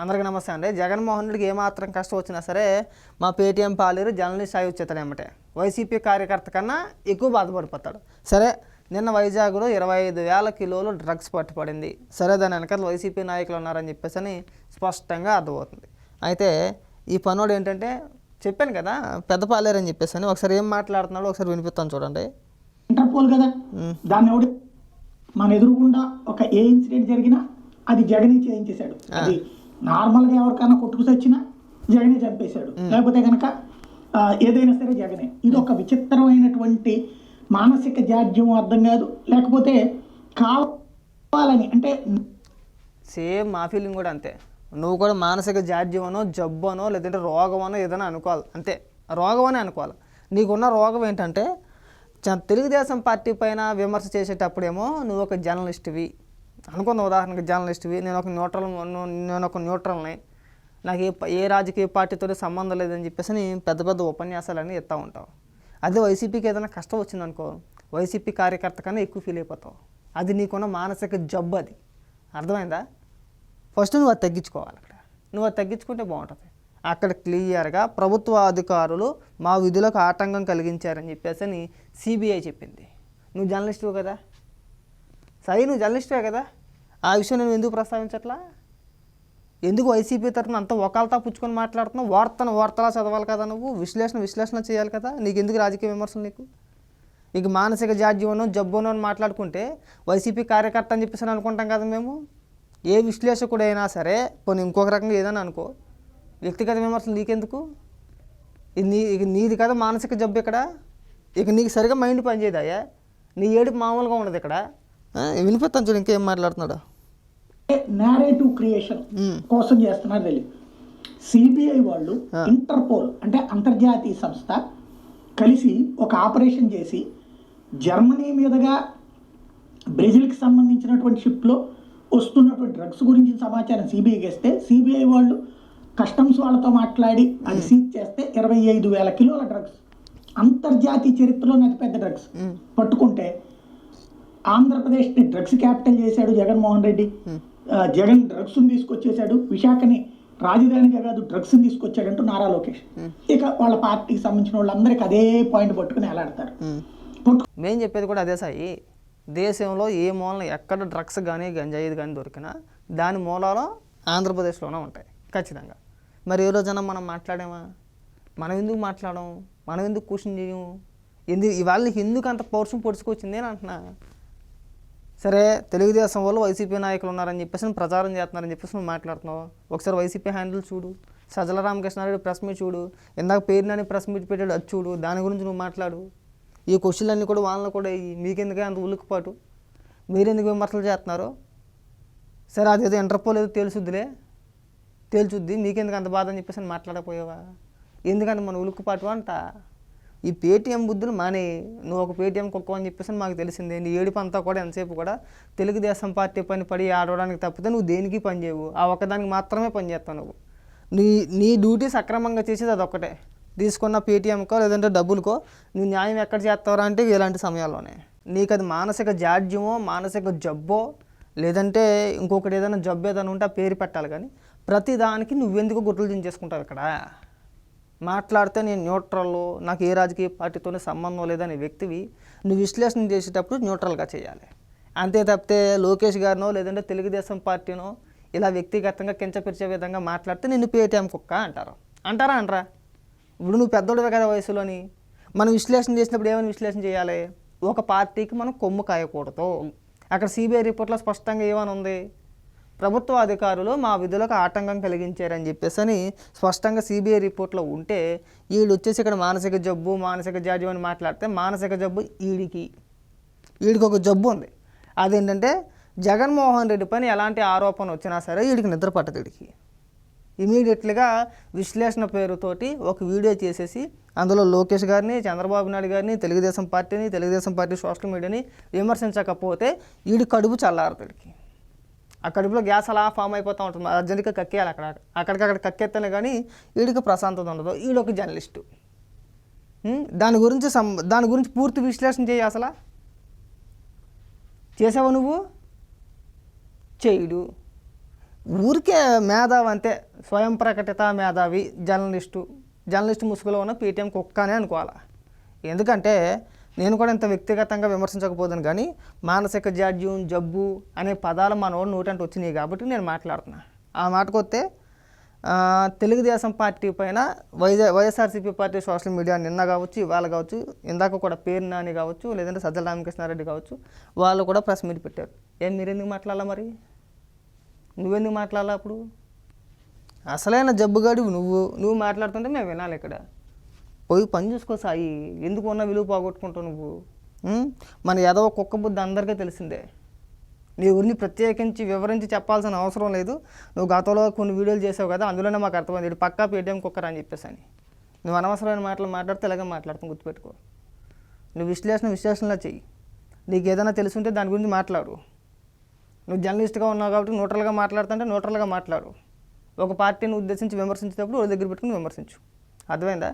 అందరికీ నమస్తే అండి. జగన్మోహన్ రెడ్డికి ఏమాత్రం కష్టం వచ్చినా సరే మా పేటీఎం పాలేరు జర్నలిస్ట్ వచ్చేస్తాడు ఏమంటే వైసీపీ కార్యకర్త కన్నా ఎక్కువ బాధపడిపోతాడు. సరే నిన్న వైజాగ్లో ఇరవై ఐదు వేల కిలోలు డ్రగ్స్ పట్టుపడింది. సరే దాని వెనకాల వైసీపీ నాయకులు ఉన్నారని చెప్పేసి అని స్పష్టంగా అర్థమవుతుంది. అయితే ఈ పనోడు ఏంటంటే చెప్పాను కదా పెద్ద పాలేరు అని చెప్పేసి అని ఒకసారి ఏం మాట్లాడుతున్నాడో ఒకసారి వినిపిస్తాను చూడండి. ఇంటర్పోల్ కదా? దాన్ని మన ఎదురుగుండా ఒక ఏ ఇన్సిడెంట్ జరిగినా అది జగనే చేయించేశాడు. అది నార్మల్గా ఎవరికైనా కొట్టుకు చచ్చినా జగనే చంపేశాడు. లేకపోతే కనుక ఏదైనా సరే జగనే. ఇది ఒక విచిత్రమైనటువంటి మానసిక జాడ్యం అర్థం కాదు. లేకపోతే కావాలని అంటే సేమ్ మా ఫీలింగ్ కూడా అంతే. నువ్వు కూడా మానసిక జాడ్యమనో జబ్బనో లేదంటే రోగమనో ఏదైనా అనుకోవాలి. అంతే. రోగం అని అనుకోవాలి. నీకున్న రోగం ఏంటంటే తెలుగుదేశం పార్టీ పైన విమర్శ చేసేటప్పుడేమో నువ్వు ఒక జర్నలిస్ట్వి అనుకుందాం ఉదాహరణకి జర్నలిస్ట్వి నేను ఒక న్యూట్రల్ నేను ఒక న్యూట్రల్ని నాకు ఏ ప- ఏ రాజకీయ పార్టీతో సంబంధం లేదని చెప్పేసి నేను పెద్ద పెద్ద ఉపన్యాసాలన్నీ ఇస్తూ ఉంటావు అదే వైసీపీకి ఏదైనా కష్టం వచ్చిందనుకో వైసీపీ కార్యకర్త కన్నా ఎక్కువ ఫీల్ అయిపోతావు. అది నీకున్న మానసిక జబ్బు అది. అర్థమైందా? ఫస్ట్ నువ్వు అది తగ్గించుకోవాలి అక్కడ. నువ్వు అది తగ్గించుకుంటే బాగుంటుంది. అక్కడ క్లియర్గా ప్రభుత్వ అధికారులు మా విధులకు ఆటంకం కలిగించారని చెప్పేసి అని సిబిఐ చెప్పింది. నువ్వు జర్నలిస్టువు కదా? సరే నువ్వు జర్నలిస్టే కదా. ఆ విషయం నేను ఎందుకు ప్రస్తావించట్లా? ఎందుకు వైసీపీ తరఫున అంత ఒకళ్ళతో పుచ్చుకొని మాట్లాడుతున్నావు? వార్తను వార్తలా చదవాలి కదా నువ్వు? విశ్లేషణ విశ్లేషణ చేయాలి కదా. నీకు ఎందుకు రాజకీయ విమర్శలు నీకు? ఇక మానసిక జాడ్యమనో జబ్బునో అని మాట్లాడుకుంటే వైసీపీ కార్యకర్త అని చెప్పేసి అనుకుంటాం కదా మేము. ఏ విశ్లేషకుడైనా సరే పోనీ ఇంకొక రకంగా ఏదైనా అనుకో. వ్యక్తిగత విమర్శలు నీకెందుకు? ఇది నీ ఇక నీది కదా మానసిక జబ్బు ఇక్కడ. ఇక నీకు సరిగా మైండ్ పనిచేయదాయా నీ ఏడుపు మామూలుగా ఉండదు ఇక్కడ. వినిపిస్తాను చూడు ఇంకేం మాట్లాడుతున్నాడు? నేరేటివ్ క్రియేషన్ కోసం చేస్తున్నారు తెలియదు సిబిఐ వాళ్ళు ఇంటర్పోల్ అంటే అంతర్జాతీయ సంస్థ కలిసి ఒక ఆపరేషన్ చేసి జర్మనీ మీదుగా బ్రెజిల్కి సంబంధించినటువంటి షిప్లో వస్తున్నటువంటి డ్రగ్స్ గురించి సమాచారం సిబిఐకి ఇస్తే సిబిఐ వాళ్ళు కస్టమ్స్ వాళ్ళతో మాట్లాడి అది సీజ్ చేస్తే ఇరవై ఐదు వేల కిలోల డ్రగ్స్ అంతర్జాతీయ చరిత్రలోని అతిపెద్ద డ్రగ్స్ పట్టుకుంటే ఆంధ్రప్రదేశ్ని డ్రగ్స్ క్యాపిటల్ చేశాడు జగన్మోహన్ రెడ్డి. జగన్ డ్రగ్స్ తీసుకొచ్చేశాడు. విశాఖని రాజధానిగా కాదు డ్రగ్స్ తీసుకొచ్చాడంటూ నారా లోకేష్. ఇక వాళ్ళ పార్టీకి సంబంధించిన వాళ్ళందరికీ అదే పాయింట్ పట్టుకుని ఎలాడతారు మేము చెప్పేది కూడా అదే సాయి. దేశంలో ఏ మూలన ఎక్కడ డ్రగ్స్ కానీ గంజాయి కానీ దొరికినా దాని మూలాలు ఆంధ్రప్రదేశ్లోనే ఉంటాయి ఖచ్చితంగా. మరి ఏ రోజైనా మనం మాట్లాడామా? మనం ఎందుకు మాట్లాడడం మనం ఎందుకు క్వశ్చన్ చేయము? ఎందుకు ఇవాళ ఎందుకు అంత పౌరుషం పొడుచుకొచ్చింది అని అంటున్నా. సరే తెలుగుదేశం వాళ్ళు వైసీపీ నాయకులు ఉన్నారని చెప్పేసి ప్రచారం చేస్తున్నారని చెప్పేసి నువ్వు మాట్లాడుతున్నావు. ఒకసారి వైసీపీ హ్యాండిల్ చూడు. సజ్జల రామకృష్ణారెడ్డి ప్రెస్ మీట్ చూడు. ఇందాక పేరునని ప్రెస్ మీట్ పెట్టాడు అది చూడు. దాని గురించి నువ్వు మాట్లాడు. ఈ క్వశ్చన్లన్నీ కూడా వాళ్ళని కూడా మీకెందుకే అంత ఉలుకుపాటు మీరెందుకు విమర్శలు చేస్తున్నారు? సరే అదేదో ఇంటర్పోల్ ఏదో తేల్చుద్దిలే తేల్చుద్ది. మీకెందుకు అంత బాధ అని చెప్పేసి అని మాట్లాడకపోయావా? ఎందుకంటే మన ఉలుక్కుపాటు అంట. ఈ పేటీఎం బుద్ధులు మానే నువ్వు ఒక పేటీఎం కుక్క అని చెప్పేసి మాకు తెలిసిందే. నీ ఏడుపు అంతా కూడా ఎంతసేపు కూడా తెలుగుదేశం పార్టీ పని పడి ఆడవడానికి తప్పితే నువ్వు దేనికి పని చేయవు? ఆ ఒక్కదానికి మాత్రమే పనిచేస్తావు నువ్వు. నీ నీ డ్యూటీ సక్రమంగా చేసేది అదొక్కటే. తీసుకున్న పేటీఎంకో లేదంటే డబ్బులకో నువ్వు న్యాయం ఎక్కడ చేస్తావరా అంటే ఇలాంటి సమయాల్లోనే. నీకు అది మానసిక జాడ్యమో మానసిక జబ్బో లేదంటే ఇంకొకటి ఏదైనా జబ్బు ఏదైనా ఉంటే ఆ పేరు పెట్టాలి కానీ ప్రతి దానికి నువ్వెందుకు గుర్తులు దించేసుకుంటావు ఇక్కడ? మాట్లాడితే నేను న్యూట్రల్ నాకు ఏ రాజకీయ పార్టీతోనే సంబంధం లేదనే వ్యక్తివి నువ్వు విశ్లేషణ చేసేటప్పుడు న్యూట్రల్గా చేయాలి. అంతే తప్పితే లోకేష్ గారినో లేదంటే తెలుగుదేశం పార్టీనో ఇలా వ్యక్తిగతంగా కించపరిచే విధంగా మాట్లాడితే నిన్ను పేటీఎం కుక్క అంటారు. అంటారా అంటారా? ఇప్పుడు నువ్వు పెద్దోడివే కదా వయసులోని. మనం విశ్లేషణ చేసినప్పుడు ఏమైనా విశ్లేషణ చేయాలి? ఒక పార్టీకి మనం కొమ్ము కాయకూడదు. అక్కడ సిబిఐ రిపోర్ట్లో స్పష్టంగా ఏమని ఉంది? ప్రభుత్వ అధికారులు మా విధులకు ఆటంకం కలిగించారని చెప్పేసి అని స్పష్టంగా సిబిఐ రిపోర్ట్లో ఉంటే వీళ్ళు వచ్చేసి ఇక్కడ మానసిక జబ్బు మానసిక జాడ్యం అని మాట్లాడితే మానసిక జబ్బు ఈడికి. వీడికి ఒక జబ్బు ఉంది. అదేంటంటే జగన్మోహన్ రెడ్డి పైన ఎలాంటి ఆరోపణ వచ్చినా సరే వీడికి నిద్ర పట్టదు వీడికి ఇమీడియట్లీగా విశ్లేషణ పేరుతోటి ఒక వీడియో చేసేసి అందులో లోకేష్ గారిని చంద్రబాబు నాయుడు గారిని తెలుగుదేశం పార్టీని తెలుగుదేశం పార్టీ సోషల్ మీడియాని విమర్శించకపోతే వీడి కడుపు చల్లారుతాడికి ఆ కడుపులో గ్యాస్ అలా ఫామ్ అయిపోతూ ఉంటుంది. అర్జెంట్గా కక్కేయాలి అక్కడ. అక్కడికక్కడ కక్కేస్తేనే కానీ వీడికి ప్రశాంతత ఉండదు. వీడు ఒక జర్నలిస్టు. దాని గురించి సం దాని గురించి పూర్తి విశ్లేషణ చేయి అసలు. చేసావా నువ్వు? చేయుడు. ఊరికే మేధావి అంతే. స్వయం ప్రకటిత మేధావి జర్నలిస్టు. జర్నలిస్ట్ ముసుగులో ఉన్న పీటీఎం కుక్క అనే అనుకోవాలా. ఎందుకంటే నేను కూడా ఇంత వ్యక్తిగతంగా విమర్శించకపోతాను కానీ మానసిక జాడ్యం జబ్బు అనే పదాలు మన వాళ్ళు నోటంటే వచ్చినాయి కాబట్టి నేను మాట్లాడుతున్నా. ఆ మాటకొస్తే తెలుగుదేశం పార్టీ పైన వైజా వైఎస్ఆర్సీపీ పార్టీ సోషల్ మీడియా నిన్న కావచ్చు ఇవాళ కావచ్చు ఇందాక కూడా పేరు నాని కావచ్చు లేదంటే సజ్జల రామకృష్ణారెడ్డి కావచ్చు వాళ్ళు కూడా ప్రెస్ మీట్ పెట్టారు. ఏం మీరెందుకు మాట్లాడాలా మరి? నువ్వెందుకు మాట్లాడాలా అప్పుడు? అసలైన జబ్బుగాడు నువ్వు. నువ్వు మాట్లాడుతుంటే మేము వినాలి ఇక్కడ. పోయి పని చూసుకో సాయి. ఎందుకు ఉన్న విలువ పోగొట్టుకుంటావు నువ్వు? మన ఏదో కుక్క బుద్ధి అందరికీ తెలిసిందే. నీ గురించి ప్రత్యేకించి వివరించి చెప్పాల్సిన అవసరం లేదు. నువ్వు గతంలో కొన్ని వీడియోలు చేసావు కదా అందులోనే మాకు అర్థమైంది. ఇది పక్కా పేటీఎం కుక్కర్ అని చెప్పేసి అని. నువ్వు అనవసరమైన మాటలు మాట్లాడితే ఇలాగే మాట్లాడుతాం గుర్తుపెట్టుకో. నువ్వు విశ్లేషణ విశ్లేషణలా చెయ్యి. నీకు ఏదైనా తెలుసుంటే దాని గురించి మాట్లాడు. నువ్వు జర్నలిస్ట్గా ఉన్నావు కాబట్టి న్యూట్రల్గా మాట్లాడుతుంటే న్యూట్రల్గా మాట్లాడు. ఒక పార్టీని ఉద్దేశించి విమర్శించేటప్పుడు వాళ్ళ దగ్గర పెట్టుకుని విమర్శించు. అర్థమైందా?